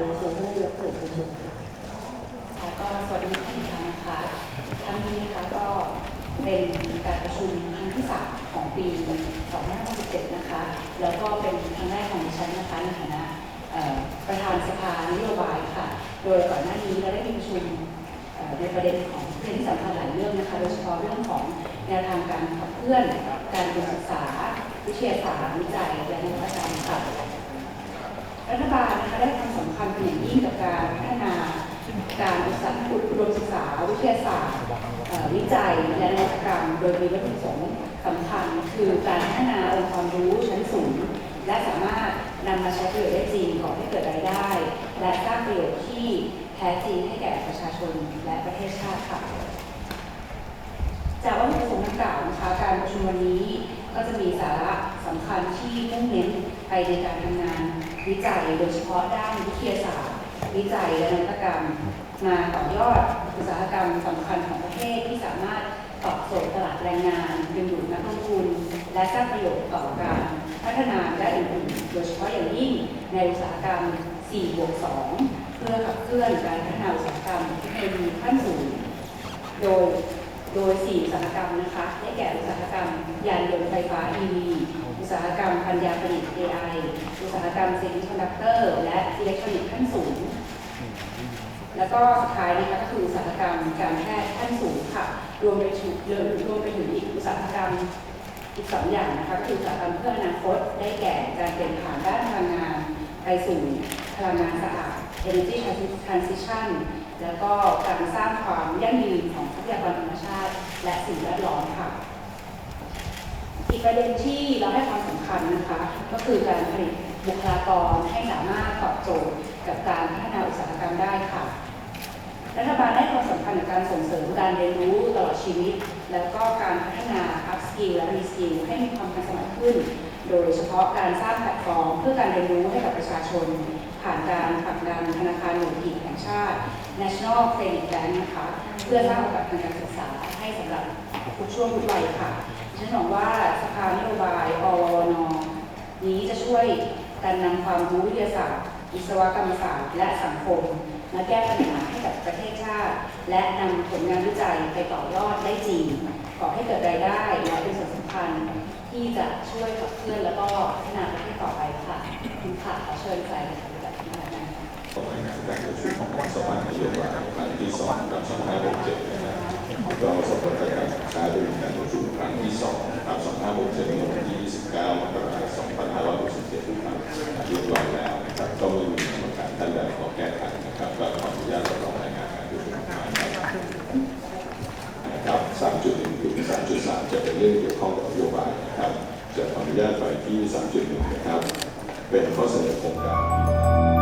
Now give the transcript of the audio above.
เป็นครูผู้ยกสูงผู้ชุมค่ะก็สวัสดีทุกท่านนะคะครั้งนี้นะคะก็เป็นการประชุมครั้งที่สามของปี 2567 นะคะ แล้วก็เป็นครั้งแรกของดิฉันนะคะในฐานะประธานสภานโยบายค่ะ โดยก่อนหน้านี้เราได้มีประชุมในประเด็นของเรื่องที่สำคัญหลายเรื่องนะคะ โดยเฉพาะเรื่องของแนวทางการขับเคลื่อนการศึกษา วิทยาศาสตร์วิจัยและนวัตกรรมค่ะ รัฐบาลนะคะได้ทำ คัญเป็นอย่างยิ่งกับการพัฒนาการอุตสาหกรรมอุดมศึกษา วิทยาศาสตร์วิจัยและนวัตกรรม โดยมีวัตถุประสงค์สำคัญคือการพัฒนาองค์ความรู้ชั้นสูง และสามารถนำมาใช้ประโยชน์ได้จริงก่อให้เกิดรายได้ และสร้างประโยชน์ที่แท้จริงให้แก่ประชาชนและประเทศชาติค่ะจากวัตถุประสงค์ดังกล่าวนะคะการประชุมวันนี้ก็จะมีสาระสำคัญที่มุ่งเน้นไปในการทำงาน วิจัยโดยเฉพาะด้านวิทยาศาสตร์ วิจัยและนวัตกรรม มาต่อยอดอุตสาหกรรมสำคัญของประเทศที่สามารถตอบโจทย์ตลาดแรงงานดึงดูดนักลงทุนและสร้างประโยชน์ต่อการพัฒนาและอื่นๆโดยเฉพาะอย่างยิ่งในอุตสาหกรรม 4 บวก 2 เพื่อขับเคลื่อนการพัฒนาอุตสาหกรรมเทคโนโลยีขั้นสูง โดยโดย 4 อุตสาหกรรมนะคะ ได้แก่อุตสาหกรรมยานยนต์ไฟฟ้า EV อุตสาหกรรมปัญญาประดิษฐ์ AI อุตสา รรมเซมิคอนดักเตอร์และอิเล็กทรอนิกส์ขั้นสูง แล้วก็สุดท้ายนะคะก็คืออุตสาหกรรมการแพทย์ขั้นสูงค่ะ รวมไปถึงรวมไปถึงอีกอุตสาหกรรมอีกสองอย่างนะคะก็คืออุตสาหกรรมเพื่ออนาคตได้แก่การเปลี่ยนผ่านด้านพลังงานไปสู่พลังงานสะอาด Energy Transition แล้วก็การสร้างความยั่งยืนของทรัพยากรธรรมชาติ และสิ่งแวดล้อมค่ะ อีกประเด็นที่เราให้ความสำคัญนะคะ ก็คือการผลิต บุคลากรให้สามารถตอบโจทย์กับการพัฒนาอุตสาหกรรมได้ค่ะ รัฐบาลได้ความสำคัญในการส่งเสริมการเรียนรู้ตลอดชีวิต แล้วก็การพัฒนา up skill และ re skill ให้มีความทันสมัยขึ้น โดยเฉพาะการสร้างแพลตฟอร์มเพื่อการเรียนรู้ให้กับประชาชน ผ่านการผลักดันธนาคารหลวงกิจแห่งชาติ National Credit Bank นะคะเพื่อสร้างโอกาสทางการศึกษาให้สำหรับทุกช่วงทุกวัยค่ะฉันหวังว่าสภานโยบายอวนนี้จะช่วย การนำความรู้วิทยาศาสตร์วิศวกรรมศาสตร์และสังคมมาแก้ปัญหาให้กับประเทศชาติ และนำผลงานวิจัยไปต่อยอดได้จริงก่อให้เกิดรายได้และเป็นส่วนสำคัญที่จะช่วยขับเคลื่อนแล้วก็พัฒนาประเทศต่อไปค่ะคุณค่ะขอเชิญใส่ปฏิบัติงานค่ะต่องานการประชุมของสภานโยบายครั้งที่สองกับสองห้าหกเจ็ดนะครับก็สมผ จุดสามจะเป็นเรื่องเกี่ยวข้องกับนโยบายนะครับจะขออนุญาตไปที่สามจุดหนึ่งนะครับ เป็นข้อเสนอโครงการ